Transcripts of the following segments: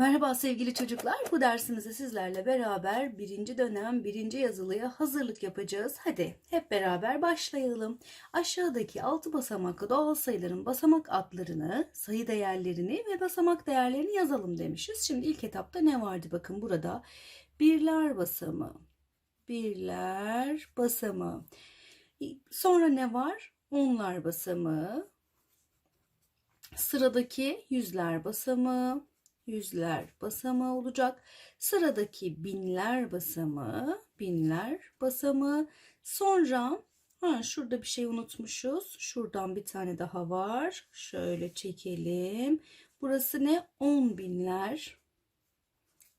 Merhaba sevgili çocuklar. Bu dersimizde sizlerle beraber birinci dönem birinci yazılıya hazırlık yapacağız. Hadi hep beraber başlayalım. Aşağıdaki altı basamaklı doğal sayıların basamak adlarını, sayı değerlerini ve basamak değerlerini yazalım demişiz. Şimdi ilk etapta ne vardı bakın burada. Birler basamağı, birler basamağı. Sonra ne var? Onlar basamağı. Sıradaki yüzler basamağı, yüzler basamağı olacak. Sıradaki binler basamağı, binler basamağı. Sonra ha, şurada bir şey unutmuşuz. Şuradan bir tane daha var. Şöyle çekelim. Burası ne? On binler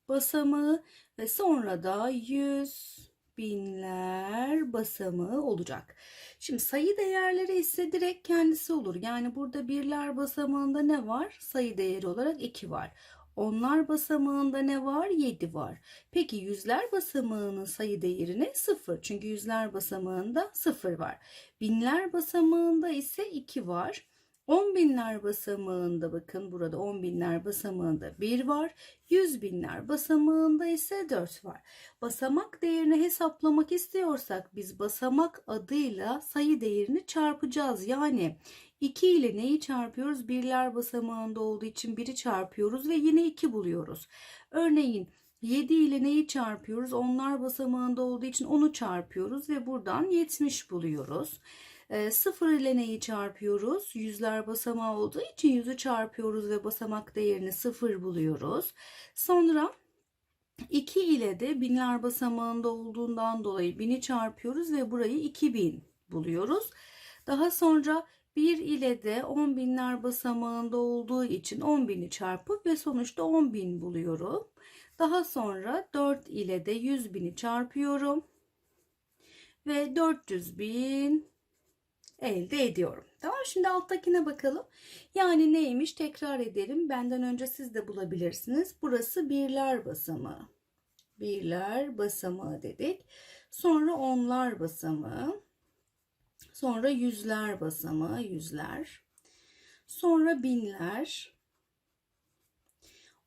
basamağı ve sonra da yüz binler basamağı olacak. Şimdi sayı değerleri ise direkt kendisi olur. Yani burada birler basamağında ne var? Sayı değeri olarak 2 var. Onlar basamağında ne var? 7 var. Peki yüzler basamağının sayı değeri ne? 0. Çünkü yüzler basamağında 0 var. Binler basamağında ise 2 var. 10 binler basamağında bakın burada 10 binler basamağında 1 var. 100 binler basamağında ise 4 var. Basamak değerini hesaplamak istiyorsak biz basamak adıyla sayı değerini çarpacağız. Yani 2 ile neyi çarpıyoruz? Birler basamağında olduğu için 1'i çarpıyoruz ve yine 2 buluyoruz. Örneğin 7 ile neyi çarpıyoruz? Onlar basamağında olduğu için 10'u çarpıyoruz ve buradan 70 buluyoruz. 0 ile neyi çarpıyoruz? Yüzler basamağı olduğu için yüzü çarpıyoruz ve basamak değerini 0 buluyoruz. Sonra 2 ile de binler basamağında olduğundan dolayı 1000'i çarpıyoruz ve burayı 2000 buluyoruz. Daha sonra 1 ile de 10 binler basamağında olduğu için 10 bini çarpıp ve sonuçta 10 bin buluyorum. Daha sonra 4 ile de 100 bini çarpıyorum. Ve 400 bin elde ediyorum. Tamam şimdi alttakine bakalım. Yani neymiş tekrar edelim. Benden önce siz de bulabilirsiniz. Burası birler basamağı. Birler basamağı dedik. Sonra onlar basamağı. Sonra yüzler basamağı, yüzler. Sonra binler.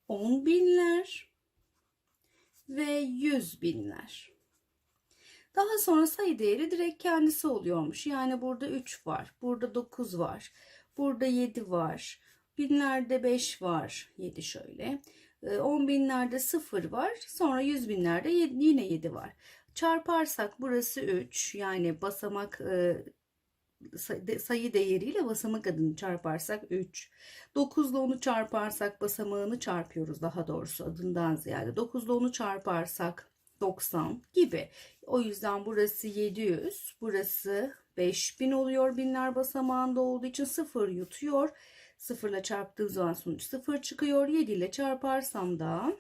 On binler. Ve yüz binler. Daha sonra sayı değeri direkt kendisi oluyormuş. Yani burada 3 var. Burada 9 var. Burada 7 var. Binlerde 5 var. 7 şöyle. 10 binlerde 0 var. Sonra 100 binlerde yine 7 var. Çarparsak burası 3. Yani basamak sayı değeriyle basamak adını çarparsak 3. 9 ile onu çarparsak basamağını çarpıyoruz daha doğrusu adından ziyade. 9 ile onu çarparsak 90 gibi. O yüzden burası 700, burası 5000 oluyor binler basamağında olduğu için 0 yutuyor. 0 ile çarptığım zaman sonuç 0 çıkıyor. 7 ile çarparsam da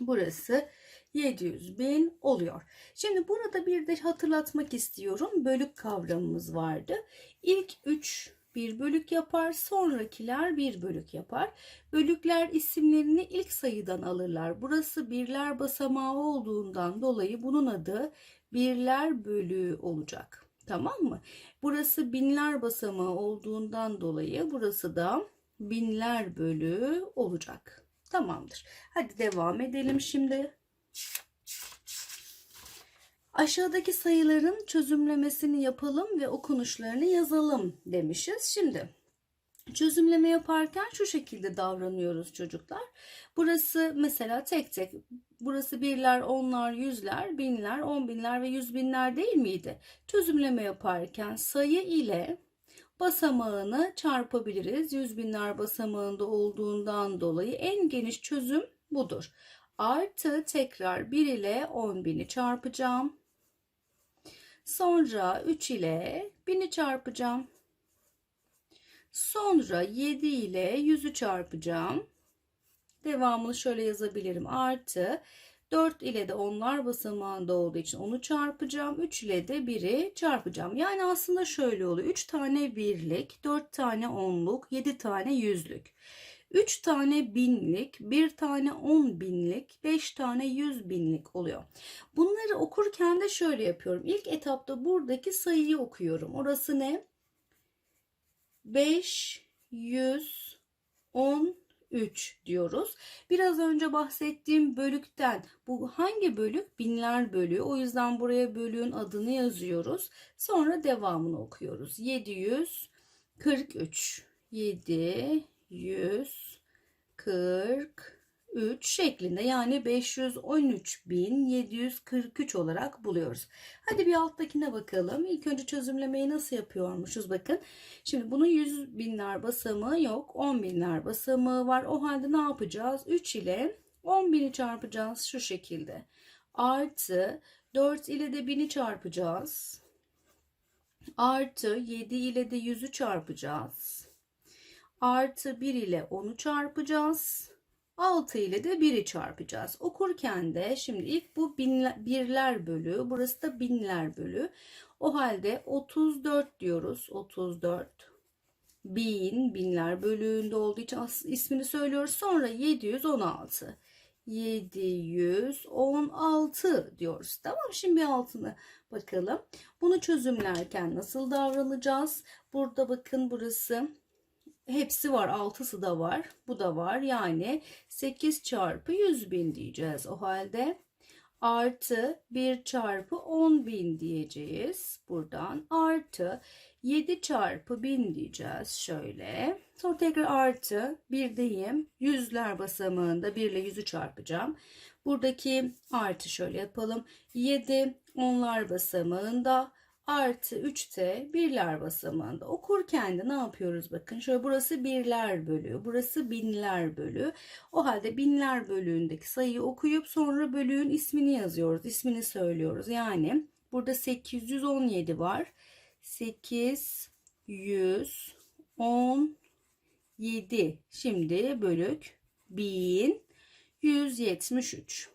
burası 700 bin oluyor. Şimdi burada bir de hatırlatmak istiyorum. Bölük kavramımız vardı. İlk 3 bir bölük yapar, sonrakiler bir bölük yapar. Bölükler isimlerini ilk sayıdan alırlar. Burası birler basamağı olduğundan dolayı bunun adı birler bölüğü olacak. Tamam mı? Burası binler basamağı olduğundan dolayı burası da binler bölüğü olacak. Tamamdır. Hadi devam edelim şimdi. Aşağıdaki sayıların çözümlemesini yapalım ve okunuşlarını yazalım demişiz. Şimdi çözümleme yaparken şu şekilde davranıyoruz çocuklar. Burası mesela tek tek burası birler, onlar, yüzler, binler, on binler ve yüz binler değil miydi? Çözümleme yaparken sayı ile basamağını çarpabiliriz. Yüz binler basamağında olduğundan dolayı en geniş çözüm budur. Artı tekrar 1 ile 10 bini çarpacağım. Sonra 3 ile 1000'i çarpacağım. Sonra 7 ile 100'ü çarpacağım. Devamını şöyle yazabilirim. Artı 4 ile de onlar basamağında olduğu için onu çarpacağım. 3 ile de 1'i çarpacağım. Yani aslında şöyle oluyor. 3 tane birlik, 4 tane onluk, 7 tane yüzlük. 3 tane binlik, 1 tane 10 binlik, 5 tane 100 binlik oluyor. Bunları okurken de şöyle yapıyorum. İlk etapta buradaki sayıyı okuyorum. Orası ne? 5, 100, 10, 3 diyoruz. Biraz önce bahsettiğim bölükten bu hangi bölük? Binler bölüğü. O yüzden buraya bölüğün adını yazıyoruz. Sonra devamını okuyoruz. 743 743 şeklinde yani 513.743 olarak buluyoruz. Hadi bir alttakine bakalım. İlk önce çözümlemeyi nasıl yapıyormuşuz bakın. Şimdi bunun 100 binler basamağı yok. 10 binler basamağı var. O halde ne yapacağız? 3 ile 10 bini çarpacağız şu şekilde. Artı 4 ile de 1000'i çarpacağız. Artı 7 ile de 100'ü çarpacağız. Artı 1 ile 10'u çarpacağız. 6 ile de 1'i çarpacağız. Okurken de şimdi ilk bu binler, birler bölü, burası da binler bölü. O halde 34 diyoruz. 34 bin, binler bölüğünde olduğu için ismini söylüyoruz. Sonra 716. 716 diyoruz. Tamam şimdi bir altını bakalım. Bunu çözümlerken nasıl davranacağız? Burada bakın burası hepsi var. Altısı da var. Bu da var. Yani 8 çarpı 100 bin diyeceğiz. O halde artı 1 çarpı 10 bin diyeceğiz. Buradan artı 7 çarpı 1000 diyeceğiz. Şöyle. Sonra tekrar artı 1'deyim. Yüzler basamağında 1 ile 100'ü çarpacağım. Buradaki artı şöyle yapalım. 7 onlar basamağında artı 3'te birler basamağında okurken de ne yapıyoruz bakın? Şöyle burası birler bölü burası binler bölü o halde binler bölüğündeki sayıyı okuyup sonra bölüğün ismini yazıyoruz ismini söylüyoruz. Yani burada 817 var. 817 şimdi bölük 1173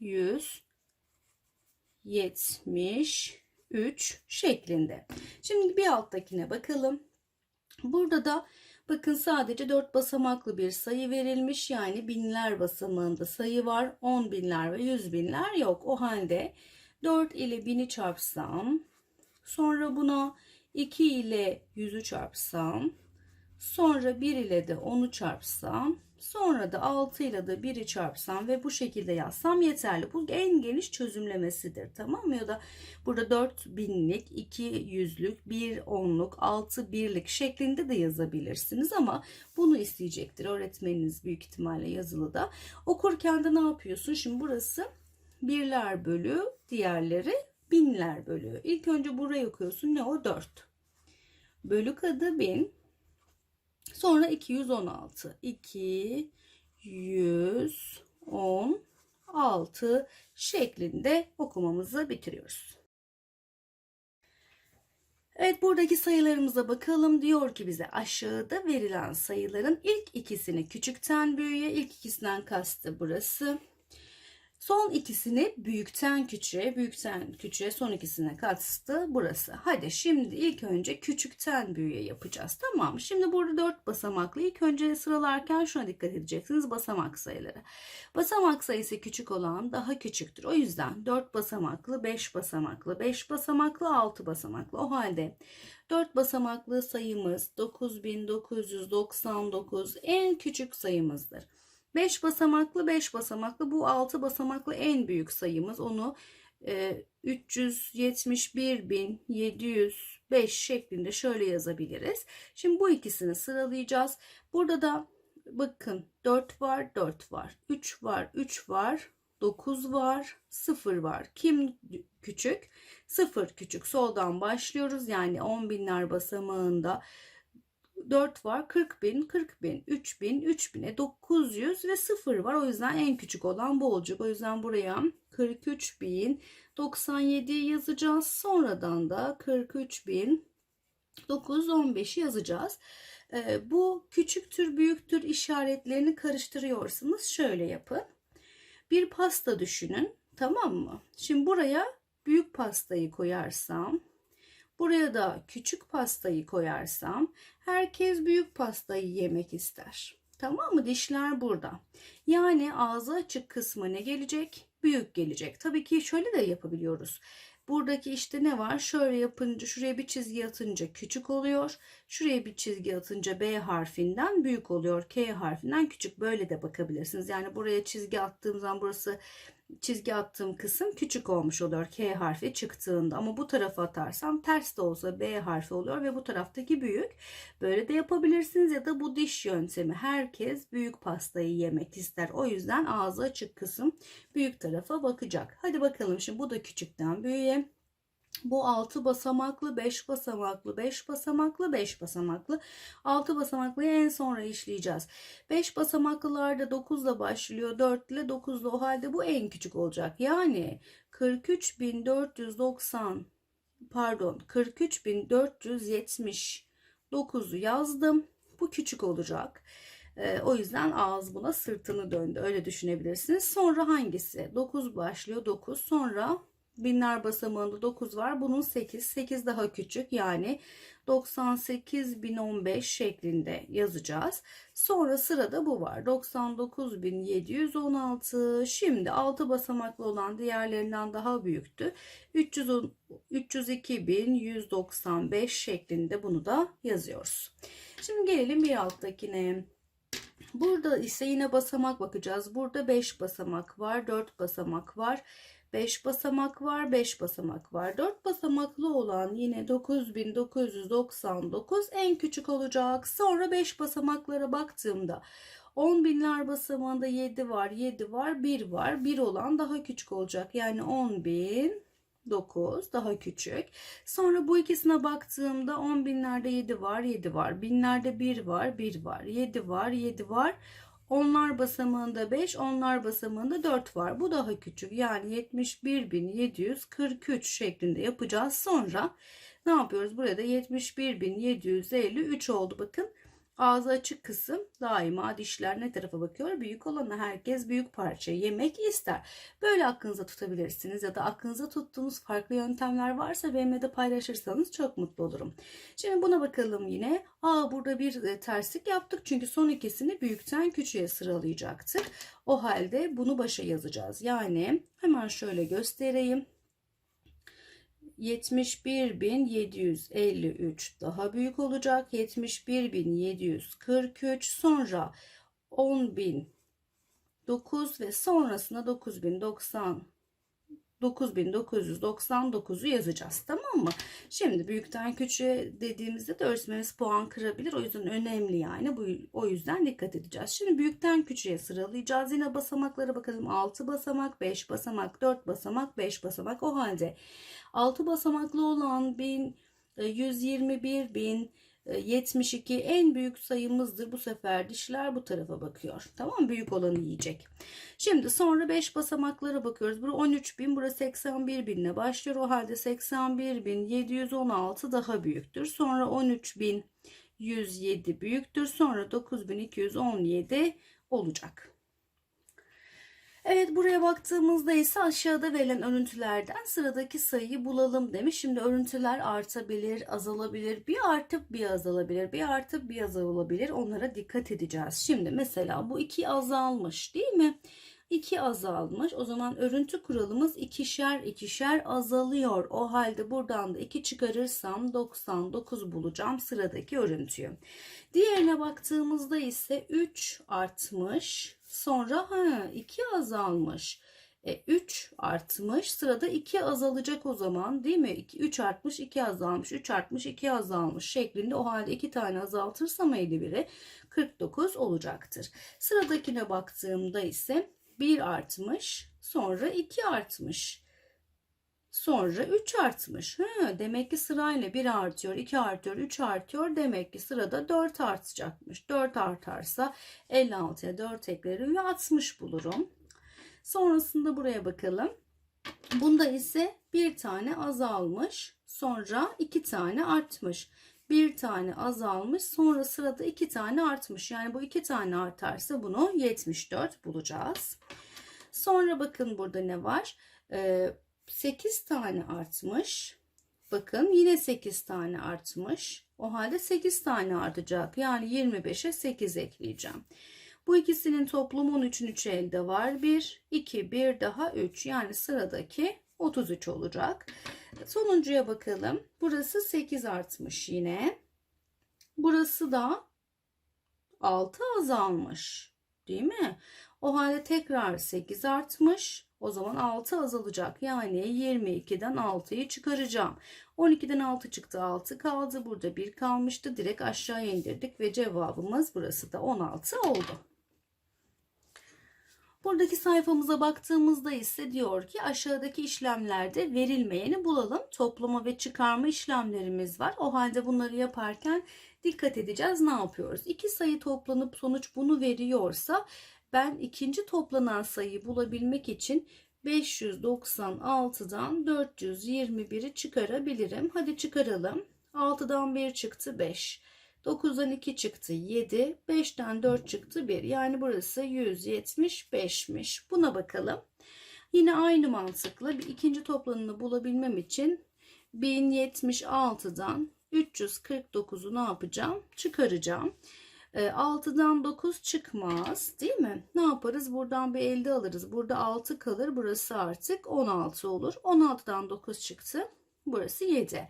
170 3 şeklinde. Şimdi bir alttakine bakalım. Burada da bakın sadece 4 basamaklı bir sayı verilmiş. Yani binler basamağında sayı var. 10 binler ve 100 binler yok. O halde 4 ile 1000'i çarpsam sonra buna 2 ile 100'ü çarpsam sonra 1 ile de 10'u çarpsam Sonra da 6 ile de 1'i çarpsam ve bu şekilde yazsam yeterli. Bu en geniş çözümlemesidir. Tamam mı? Ya da burada 4 binlik, 2 yüzlük, 1 onluk, 6 birlik şeklinde de yazabilirsiniz ama bunu isteyecektir öğretmeniniz büyük ihtimalle yazılıda. Okurken de ne yapıyorsun? Şimdi burası birler bölü, diğerleri binler bölü. İlk önce burayı okuyorsun. Ne o? 4. Bölük adı 1000. Sonra 216. 216 şeklinde okumamızı bitiriyoruz. Evet buradaki sayılarımıza bakalım. Diyor ki bize aşağıda verilen sayıların ilk ikisini küçükten büyüğe, ilk ikisinden kastı burası. Son ikisini büyükten küçüğe, büyükten küçüğe son ikisine kastı burası. Hadi şimdi ilk önce küçükten büyüğe yapacağız. Tamam Şimdi burada 4 basamaklı. İlk önce sıralarken şuna dikkat edeceksiniz. Basamak sayıları. Basamak sayısı küçük olan daha küçüktür. O yüzden 4 basamaklı, 5 basamaklı, 5 basamaklı, 6 basamaklı. O halde 4 basamaklı sayımız 9999 en küçük sayımızdır. 5 basamaklı 5 basamaklı bu 6 basamaklı en büyük sayımız. Onu e, 371.705 şeklinde şöyle yazabiliriz. Şimdi bu ikisini sıralayacağız. Burada da bakın 4 var 4 var 3 var 3 var 9 var 0 var. Kim küçük? 0 küçük. Soldan başlıyoruz. Yani 10 binler basamağında 4 var 40 bin 40 bin 3 bin 3 bine 900 ve 0 var. O yüzden en küçük olan bu olacak. O yüzden buraya 43 bin 97 yazacağız. Sonradan da 43 bin 915 yazacağız. Ee, bu küçüktür büyüktür işaretlerini karıştırıyorsunuz şöyle yapın. Bir pasta düşünün tamam mı? Şimdi buraya büyük pastayı koyarsam Buraya da küçük pastayı koyarsam herkes büyük pastayı yemek ister. Tamam mı? Dişler burada. Yani ağzı açık kısmı ne gelecek? Büyük gelecek. Tabii ki şöyle de yapabiliyoruz. Buradaki işte ne var? Şöyle yapınca şuraya bir çizgi atınca küçük oluyor. Şuraya bir çizgi atınca B harfinden büyük oluyor. K harfinden küçük. Böyle de bakabilirsiniz. Yani buraya çizgi attığım zaman burası çizgi attığım kısım küçük olmuş oluyor K harfi çıktığında ama bu tarafa atarsam ters de olsa B harfi oluyor ve bu taraftaki büyük. Böyle de yapabilirsiniz ya da bu diş yöntemi. Herkes büyük pastayı yemek ister. O yüzden ağzı açık kısım büyük tarafa bakacak. Hadi bakalım şimdi bu da küçükten büyüğe. Bu 6 basamaklı, 5 basamaklı, 5 basamaklı, 5 basamaklı. 6 basamaklıyı en sonra işleyeceğiz. 5 basamaklılarda 9 ile başlıyor. 4 ile 9 ile o halde bu en küçük olacak. Yani 43.490 pardon 43.479'u yazdım. Bu küçük olacak. Ee, o yüzden ağız buna sırtını döndü. Öyle düşünebilirsiniz. Sonra hangisi? 9 başlıyor. 9. Sonra binler basamağında 9 var. Bunun 8. 8 daha küçük. Yani 98.015 şeklinde yazacağız. Sonra sırada bu var. 99.716. Şimdi 6 basamaklı olan diğerlerinden daha büyüktü. 310 302.195 şeklinde bunu da yazıyoruz. Şimdi gelelim bir alttakine. Burada ise yine basamak bakacağız. Burada 5 basamak var, 4 basamak var. 5 basamak var, 5 basamak var. 4 basamaklı olan yine 9999 en küçük olacak. Sonra 5 basamaklara baktığımda 10 binler basamağında 7 var, 7 var, 1 var. 1 olan daha küçük olacak. Yani 10 bin 9 daha küçük. Sonra bu ikisine baktığımda 10 binlerde 7 var, 7 var. Binlerde 1 var, 1 var. 7 var, 7 var. Onlar basamağında 5, onlar basamağında 4 var. Bu daha küçük. Yani 71.743 şeklinde yapacağız. Sonra ne yapıyoruz? Burada 71.753 oldu. Bakın ağzı açık kısım daima dişler ne tarafa bakıyor? Büyük olanı herkes büyük parça yemek ister. Böyle aklınıza tutabilirsiniz ya da aklınıza tuttuğunuz farklı yöntemler varsa benimle de paylaşırsanız çok mutlu olurum. Şimdi buna bakalım yine. Aa burada bir e, terslik yaptık çünkü son ikisini büyükten küçüğe sıralayacaktık. O halde bunu başa yazacağız. Yani hemen şöyle göstereyim. 71.753 daha büyük olacak. 71.743 sonra 10.009 ve sonrasında 9.090 9999'u yazacağız tamam mı? Şimdi büyükten küçüğe dediğimizde de öğretmenimiz puan kırabilir. O yüzden önemli yani. Bu, o yüzden dikkat edeceğiz. Şimdi büyükten küçüğe sıralayacağız. Yine basamaklara bakalım. 6 basamak, 5 basamak, 4 basamak, 5 basamak. O halde 6 basamaklı olan 1000, 121 bin, 72 en büyük sayımızdır. Bu sefer dişler bu tarafa bakıyor. Tamam Büyük olanı yiyecek. Şimdi sonra 5 basamaklara bakıyoruz. Bura 13 bin, bura 81 binle başlıyor. O halde 81 bin 716 daha büyüktür. Sonra 13 bin 107 büyüktür. Sonra 9217 olacak. Evet buraya baktığımızda ise aşağıda verilen örüntülerden sıradaki sayıyı bulalım demiş. Şimdi örüntüler artabilir, azalabilir, bir artıp bir azalabilir, bir artıp bir azalabilir. Onlara dikkat edeceğiz. Şimdi mesela bu iki azalmış değil mi? 2 azalmış. O zaman örüntü kuralımız ikişer ikişer azalıyor. O halde buradan da 2 çıkarırsam 99 bulacağım sıradaki örüntüyü. Diğerine baktığımızda ise 3 artmış. Sonra ha 2 azalmış. E, 3 artmış. Sırada 2 azalacak o zaman değil mi? 2, 3 artmış 2 azalmış. 3 artmış 2 azalmış şeklinde. O halde 2 tane azaltırsam 51'i 49 olacaktır. Sıradakine baktığımda ise 1 artmış. Sonra 2 artmış. Sonra 3 artmış. Ha, demek ki sırayla 1 artıyor, 2 artıyor, 3 artıyor. Demek ki sırada 4 artacakmış. 4 artarsa 56'ya 4 eklerim ve 60 bulurum. Sonrasında buraya bakalım. Bunda ise bir tane azalmış. Sonra iki tane artmış. Bir tane azalmış. Sonra sırada iki tane artmış. Yani bu iki tane artarsa bunu 74 bulacağız. Sonra bakın burada ne var? Ee, 8 tane artmış. Bakın yine 8 tane artmış. O halde 8 tane artacak. Yani 25'e 8 ekleyeceğim. Bu ikisinin toplumu 13'ün 3 elde var. 1, 2, 1 daha 3. Yani sıradaki 33 olacak. Sonuncuya bakalım. Burası 8 artmış yine. Burası da 6 azalmış. Değil mi? O halde tekrar 8 artmış. O zaman 6 azalacak. Yani 22'den 6'yı çıkaracağım. 12'den 6 çıktı 6 kaldı. Burada 1 kalmıştı. Direkt aşağıya indirdik ve cevabımız burası da 16 oldu. Buradaki sayfamıza baktığımızda ise diyor ki aşağıdaki işlemlerde verilmeyeni bulalım. Toplama ve çıkarma işlemlerimiz var. O halde bunları yaparken dikkat edeceğiz. Ne yapıyoruz? İki sayı toplanıp sonuç bunu veriyorsa ben ikinci toplanan sayıyı bulabilmek için 596'dan 421'i çıkarabilirim. Hadi çıkaralım. 6'dan 1 çıktı 5. 9'dan 2 çıktı 7. 5'ten 4 çıktı 1. Yani burası 175'miş. Buna bakalım. Yine aynı mantıkla bir ikinci toplamını bulabilmem için 1076'dan 349'u ne yapacağım? Çıkaracağım. 6'dan 9 çıkmaz değil mi? Ne yaparız? Buradan bir elde alırız. Burada 6 kalır. Burası artık 16 olur. 16'dan 9 çıktı. Burası 7.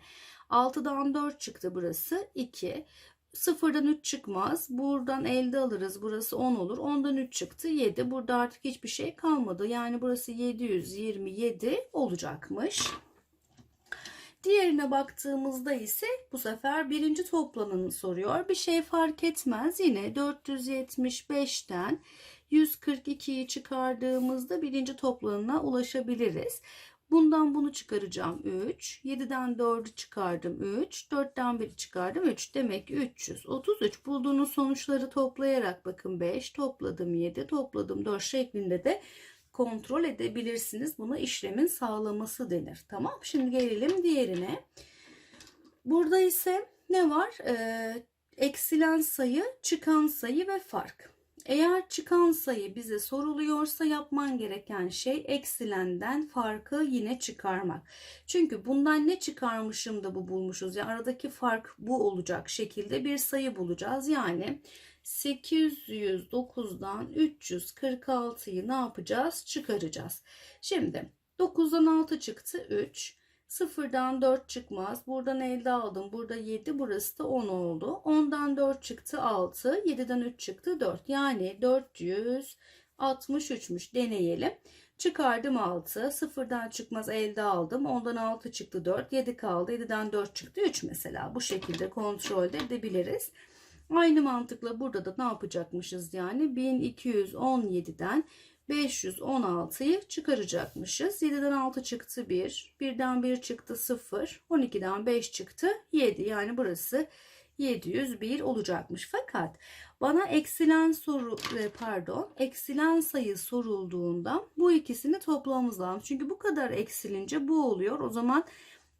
6'dan 4 çıktı burası 2. 0'dan 3 çıkmaz. Buradan elde alırız. Burası 10 olur. 10'dan 3 çıktı 7. Burada artık hiçbir şey kalmadı. Yani burası 727 olacakmış. Diğerine baktığımızda ise bu sefer birinci toplamını soruyor. Bir şey fark etmez. Yine 475'ten 142'yi çıkardığımızda birinci toplamına ulaşabiliriz. Bundan bunu çıkaracağım 3. 7'den 4'ü çıkardım 3. 4'ten 1'i çıkardım 3. Demek ki 333. Bulduğunuz sonuçları toplayarak bakın 5 topladım 7 topladım 4 şeklinde de kontrol edebilirsiniz. Buna işlemin sağlaması denir. Tamam. Şimdi gelelim diğerine. Burada ise ne var? Ee, eksilen sayı, çıkan sayı ve fark. Eğer çıkan sayı bize soruluyorsa yapman gereken şey eksilenden farkı yine çıkarmak. Çünkü bundan ne çıkarmışım da bu bulmuşuz. Yani aradaki fark bu olacak şekilde bir sayı bulacağız. Yani 809'dan 346'yı ne yapacağız? Çıkaracağız. Şimdi 9'dan 6 çıktı 3. 0'dan 4 çıkmaz. Buradan elde aldım. Burada 7. Burası da 10 oldu. 10'dan 4 çıktı 6. 7'den 3 çıktı 4. Yani 463'müş. Deneyelim. Çıkardım 6. 0'dan çıkmaz elde aldım. 10'dan 6 çıktı 4. 7 kaldı. 7'den 4 çıktı 3 mesela. Bu şekilde kontrol edebiliriz. Aynı mantıkla burada da ne yapacakmışız yani 1217'den 516'yı çıkaracakmışız. 7'den 6 çıktı 1, 1'den 1 çıktı 0, 12'den 5 çıktı 7. Yani burası 701 olacakmış. Fakat bana eksilen soru e, pardon, eksilen sayı sorulduğunda bu ikisini toplamamız lazım. Çünkü bu kadar eksilince bu oluyor. O zaman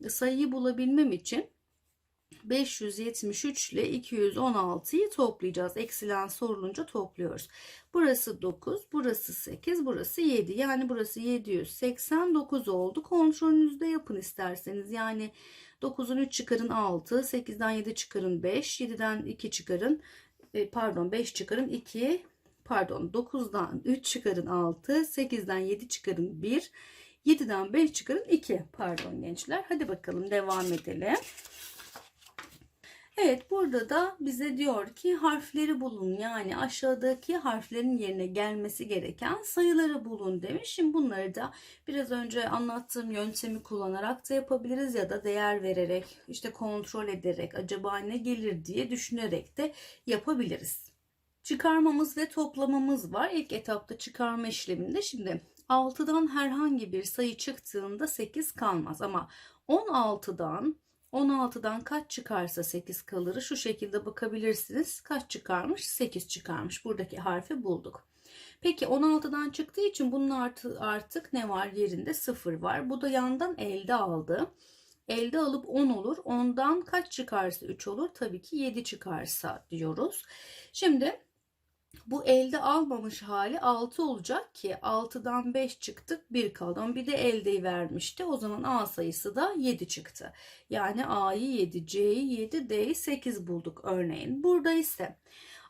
sayıyı bulabilmem için 573 ile 216'yı toplayacağız. Eksilen sorulunca topluyoruz. Burası 9, burası 8, burası 7. Yani burası 789 oldu. Kontrolünüzde yapın isterseniz. Yani 9'un 3 çıkarın 6, 8'den 7 çıkarın 5, 7'den 2 çıkarın e, pardon 5 çıkarın 2, pardon 9'dan 3 çıkarın 6, 8'den 7 çıkarın 1, 7'den 5 çıkarın 2. Pardon gençler. Hadi bakalım devam edelim. Evet burada da bize diyor ki harfleri bulun yani aşağıdaki harflerin yerine gelmesi gereken sayıları bulun demiş. Şimdi bunları da biraz önce anlattığım yöntemi kullanarak da yapabiliriz ya da değer vererek işte kontrol ederek acaba ne gelir diye düşünerek de yapabiliriz. Çıkarmamız ve toplamamız var. İlk etapta çıkarma işleminde şimdi 6'dan herhangi bir sayı çıktığında 8 kalmaz ama 16'dan 16'dan kaç çıkarsa 8 kalır. Şu şekilde bakabilirsiniz. Kaç çıkarmış? 8 çıkarmış. Buradaki harfi bulduk. Peki 16'dan çıktığı için bunun artı, artık ne var? Yerinde 0 var. Bu da yandan elde aldı. Elde alıp 10 olur. Ondan kaç çıkarsa 3 olur? Tabii ki 7 çıkarsa diyoruz. Şimdi bu elde almamış hali 6 olacak ki 6'dan 5 çıktık 1 kaldı. Bir de elde vermişti. O zaman A sayısı da 7 çıktı. Yani A'yı 7, C'yi 7, D'yi 8 bulduk örneğin. Burada ise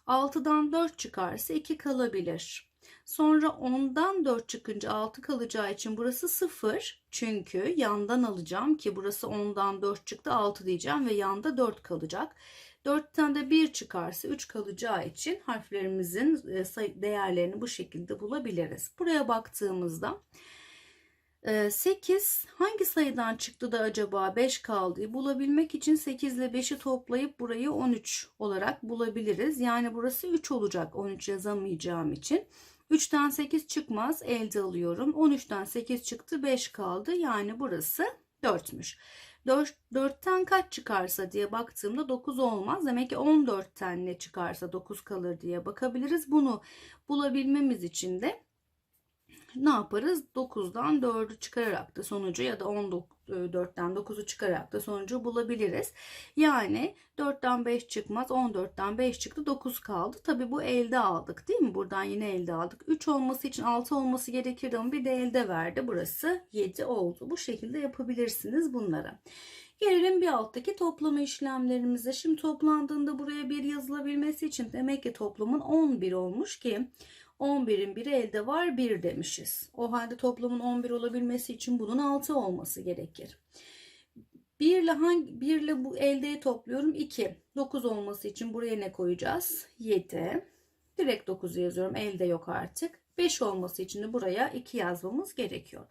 6'dan 4 çıkarsa 2 kalabilir. Sonra 10'dan 4 çıkınca 6 kalacağı için burası 0. Çünkü yandan alacağım ki burası 10'dan 4 çıktı 6 diyeceğim ve yanda 4 kalacak. 4'ten de 1 çıkarsa 3 kalacağı için harflerimizin e, değerlerini bu şekilde bulabiliriz. Buraya baktığımızda 8 hangi sayıdan çıktı da acaba 5 kaldı? Bulabilmek için 8 ile 5'i toplayıp burayı 13 olarak bulabiliriz. Yani burası 3 olacak 13 yazamayacağım için. 3'ten 8 çıkmaz elde alıyorum. 13'ten 8 çıktı 5 kaldı. Yani burası 4'müş. 4, 4'ten kaç çıkarsa diye baktığımda 9 olmaz. Demek ki 14'ten ne çıkarsa 9 kalır diye bakabiliriz. Bunu bulabilmemiz için de ne yaparız? 9'dan 4'ü çıkararak da sonucu ya da 14'ten 9'u çıkararak da sonucu bulabiliriz. Yani 4'ten 5 çıkmaz. 14'ten 5 çıktı. 9 kaldı. Tabi bu elde aldık değil mi? Buradan yine elde aldık. 3 olması için 6 olması gerekirdi ama bir de elde verdi. Burası 7 oldu. Bu şekilde yapabilirsiniz bunları. Gelelim bir alttaki toplama işlemlerimize. Şimdi toplandığında buraya bir yazılabilmesi için demek ki toplamın 11 olmuş ki 11'in biri elde var 1 demişiz. O halde toplamın 11 olabilmesi için bunun 6 olması gerekir. 1 ile hangi 1 ile bu eldeyi topluyorum 2. 9 olması için buraya ne koyacağız? 7. Direkt 9'u yazıyorum. Elde yok artık. 5 olması için de buraya 2 yazmamız gerekiyor.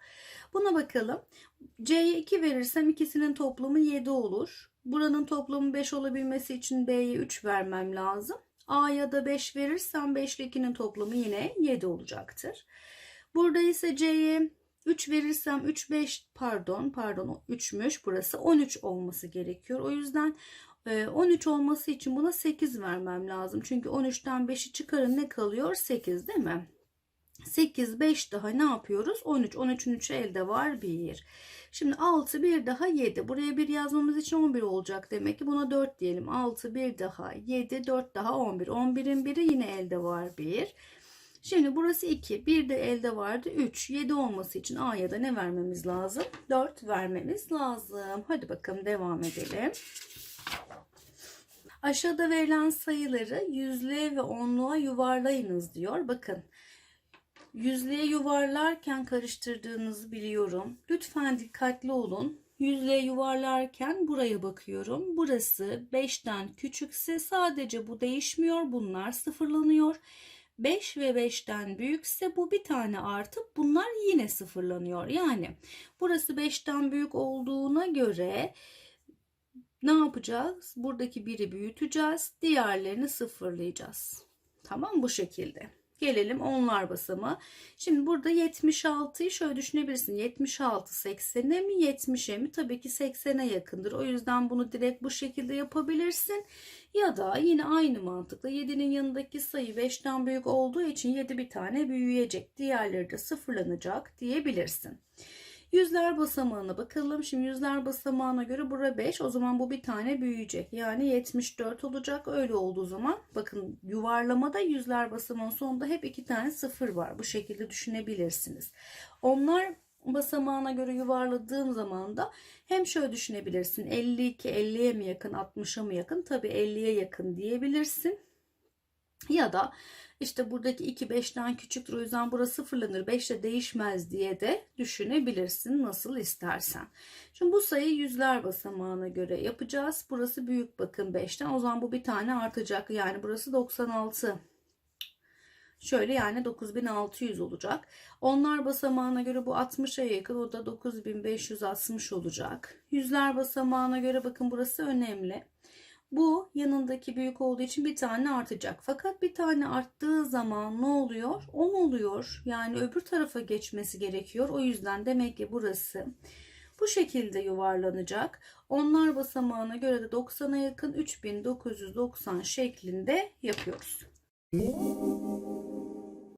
Buna bakalım. C'ye 2 verirsem ikisinin toplamı 7 olur. Buranın toplamı 5 olabilmesi için B'ye 3 vermem lazım. A'ya da 5 verirsem 5 ile 2'nin toplamı yine 7 olacaktır. Burada ise C'ye 3 verirsem 3 5 pardon pardon 3'müş burası 13 olması gerekiyor. O yüzden 13 e, olması için buna 8 vermem lazım. Çünkü 13'ten 5'i çıkarın ne kalıyor? 8 değil mi? 8 5 daha ne yapıyoruz? 13. 13'ün 3'ü elde var 1. Şimdi 6 bir daha 7. Buraya bir yazmamız için 11 olacak demek ki buna 4 diyelim. 6 bir daha 7 4 daha 11. 11'in biri yine elde var 1. Şimdi burası 2. Bir de elde vardı 3. 7 olması için A'ya da ne vermemiz lazım? 4 vermemiz lazım. Hadi bakalım devam edelim. Aşağıda verilen sayıları yüzlüğe ve onluğa yuvarlayınız diyor. Bakın Yüzlüğe yuvarlarken karıştırdığınızı biliyorum. Lütfen dikkatli olun. Yüzlüğe yuvarlarken buraya bakıyorum. Burası 5'ten küçükse sadece bu değişmiyor. Bunlar sıfırlanıyor. 5 ve 5'ten büyükse bu bir tane artıp bunlar yine sıfırlanıyor. Yani burası 5'ten büyük olduğuna göre ne yapacağız? Buradaki biri büyüteceğiz. Diğerlerini sıfırlayacağız. Tamam bu şekilde. Gelelim onlar basamağı. Şimdi burada 76'yı şöyle düşünebilirsin. 76 80'e mi 70'e mi? Tabii ki 80'e yakındır. O yüzden bunu direkt bu şekilde yapabilirsin. Ya da yine aynı mantıkla 7'nin yanındaki sayı 5'ten büyük olduğu için 7 bir tane büyüyecek. Diğerleri de sıfırlanacak diyebilirsin. Yüzler basamağına bakalım. Şimdi yüzler basamağına göre bura 5. O zaman bu bir tane büyüyecek. Yani 74 olacak. Öyle olduğu zaman bakın yuvarlamada yüzler basamağın sonunda hep iki tane sıfır var. Bu şekilde düşünebilirsiniz. Onlar basamağına göre yuvarladığım zaman da hem şöyle düşünebilirsin 52 50'ye mi yakın 60'a mı yakın tabi 50'ye yakın diyebilirsin ya da işte buradaki 2 5'ten küçüktür o yüzden burası sıfırlanır 5 de değişmez diye de düşünebilirsin nasıl istersen. Şimdi bu sayı yüzler basamağına göre yapacağız. Burası büyük bakın 5'ten o zaman bu bir tane artacak yani burası 96. Şöyle yani 9600 olacak. Onlar basamağına göre bu 60'a yakın. O da 9560 olacak. Yüzler basamağına göre bakın burası önemli. Bu yanındaki büyük olduğu için bir tane artacak. Fakat bir tane arttığı zaman ne oluyor? 10 oluyor. Yani öbür tarafa geçmesi gerekiyor. O yüzden demek ki burası bu şekilde yuvarlanacak. Onlar basamağına göre de 90'a yakın 3990 şeklinde yapıyoruz.